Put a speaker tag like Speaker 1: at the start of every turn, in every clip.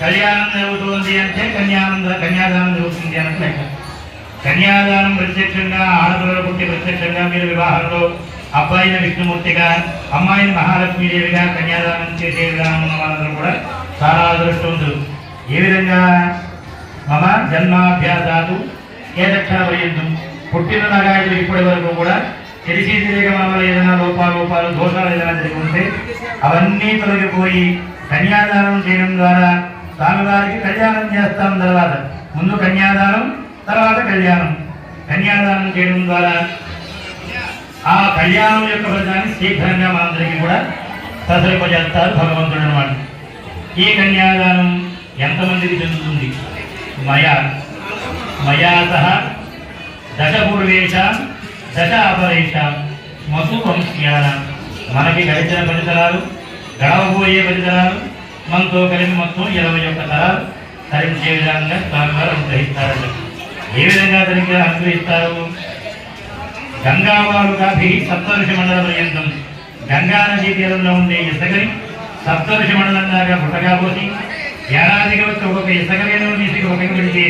Speaker 1: కళ్యాణం జరుగుతుంది అంటే కన్యానం కన్యాదానం జరుగుతుంది అని లెక్క కన్యాదానం ప్రత్యక్షంగా ఆడపిల్లల పుట్టి ప్రత్యక్షంగా మీరు వివాహంలో అబ్బాయిని విష్ణుమూర్తిగా అమ్మాయిని మహాలక్ష్మీదేవిగా కన్యాదానం చేసే విధానం ఉన్న వాళ్ళందరూ కూడా చాలా అదృష్టవంతులు ఏ విధంగా మమ జన్మాభ్యాసాలు ఏ దక్షిణ పర్యంతం పుట్టిన నగాయలు ఇప్పటి వరకు కూడా తెలిసి తెలియక మన ఏదైనా లోపాలు లోపాలు దోషాలు ఏదైనా జరిగి అవన్నీ తొలగిపోయి కన్యాదానం చేయడం ద్వారా స్వామివారికి కళ్యాణం చేస్తాం తర్వాత. ముందు కన్యాదానం తర్వాత కళ్యాణం. కన్యాదానం చేయడం ద్వారా ఆ కళ్యాణం యొక్క ఫలితాన్ని శీఘ్రంగా మనందరికీ కూడా ప్రసరింపజేస్తారు భగవంతుడు అనమాట ఈ కన్యాదానం ఎంతమందికి చెందుతుంది? మయా. మయా సహ దశ పూర్వేశ దశ అపరేష మసు వంశ్యాన మనకి గడిచిన పది తరాలు గడవబోయే పది తరాలు మనతో కలిపి మొత్తం ఇరవై ఒక్క తరాలు తరించే విధంగా స్వామివారు అనుగ్రహిస్తారండి ఏ విధంగా తనకి అనుగ్రహిస్తారు? గంగావారు కాఫీ సప్తఋషి మండల పర్యంతం గంగా నదీ తీరంలో ఉండే ఇసుకని సప్తఋషి మండలం దాకా పుట్టగా పోసి ఏడాదికి వచ్చి ఒక్కొక్క ఇసుకలను తీసుకు ఒక పెడితే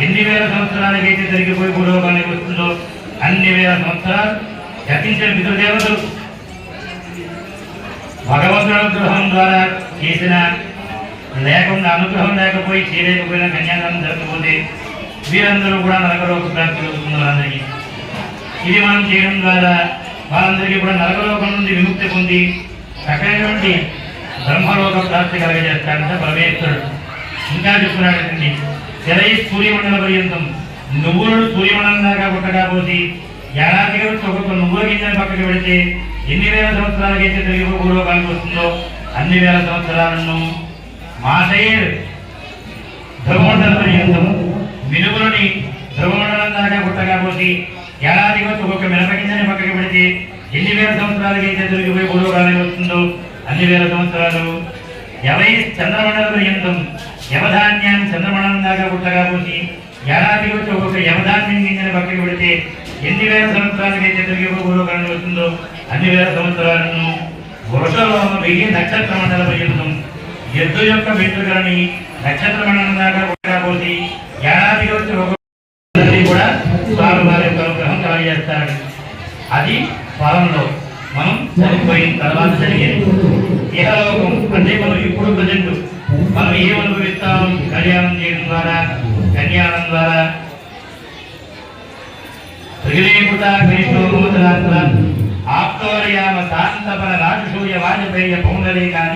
Speaker 1: ఎన్ని వేల సంవత్సరాలకైతే జరిగిపోయి భూలోకానికి వస్తుందో అన్ని వేల సంవత్సరాలు గతించిన పితృదేవతలు భగవంతుడి అనుగ్రహం ద్వారా చేసిన లేకుండా అనుగ్రహం లేకపోయి చేయలేకపోయిన కన్యాదానం జరగకపోతే వీరందరూ కూడా నరకలోక ప్రాప్తి అవుతుంది అందరికీ. ఇది మనం చేయడం ద్వారా వాళ్ళందరికీ కూడా నరకలోకం నుండి విముక్తి పొంది చక్కనటువంటి బ్రహ్మలోక ప్రాప్తి కలగజేస్తాడంట పరమేశ్వరుడు. ఇంకా చెప్తున్నాడండి తెరై సూర్యమండల పర్యంతం నువ్వులను సూర్యమండలం దాకా పుట్టగా పోసి ఏడాదిగా ఒక నువ్వుల గింజని పక్కకి పెడితే ఎన్ని వేల సంవత్సరాలకైతే తెలుగు భూలోకానికి వస్తుందో అన్ని వేల సంవత్సరాలను మాసైర్ ధ్రువమండల పర్యంతం మినుగులని ధ్రువమండలం దాకా పుట్టగా పోసి ఏడాదికి వచ్చి ఒక్కొక్క మినపగింజని పక్కకి పెడితే ఎన్ని వేల సంవత్సరాలకైతే దొరికిపోయి భూలోకానికి వస్తుందో అన్ని వేల సంవత్సరాలు ఎవై చంద్రమండల పర్యంతం యవధాన్యాన్ని చంద్రమండలం దాకా పుట్టగా పోసి ఏడాదికి వచ్చి ఒక్కొక్క యవధాన్యం గింజని పక్కకి పెడితే ఎన్ని వేల సంవత్సరాలకైతే తిరిగి భూలోకానికి వస్తుందో అన్ని వేల సంవత్సరాలను వరుసలో వెయ్యి నక్షత్ర మండల పర్యంతం ఎద్దు యొక్క వెంట్రుకలని నక్షత్ర మండలం దాకా పుట్టగా పోసి ఏడాదికి వచ్చి ఒక కూడా స్వామి వారి యొక్క అనుగ్రహం కలగజేస్తారని. అది ఫలంలో మనం చనిపోయిన తర్వాత జరిగేది ఇహలోకం. అంటే మనం ఇప్పుడు ప్రజెంట్ మనం ఏం అనుభవిస్తాం కళ్యాణం చేయడం ద్వారా కన్యాణం ద్వారా ఆప్తోరయామ శాంతపర రాజసూయ వాజపేయ పౌండలే కాని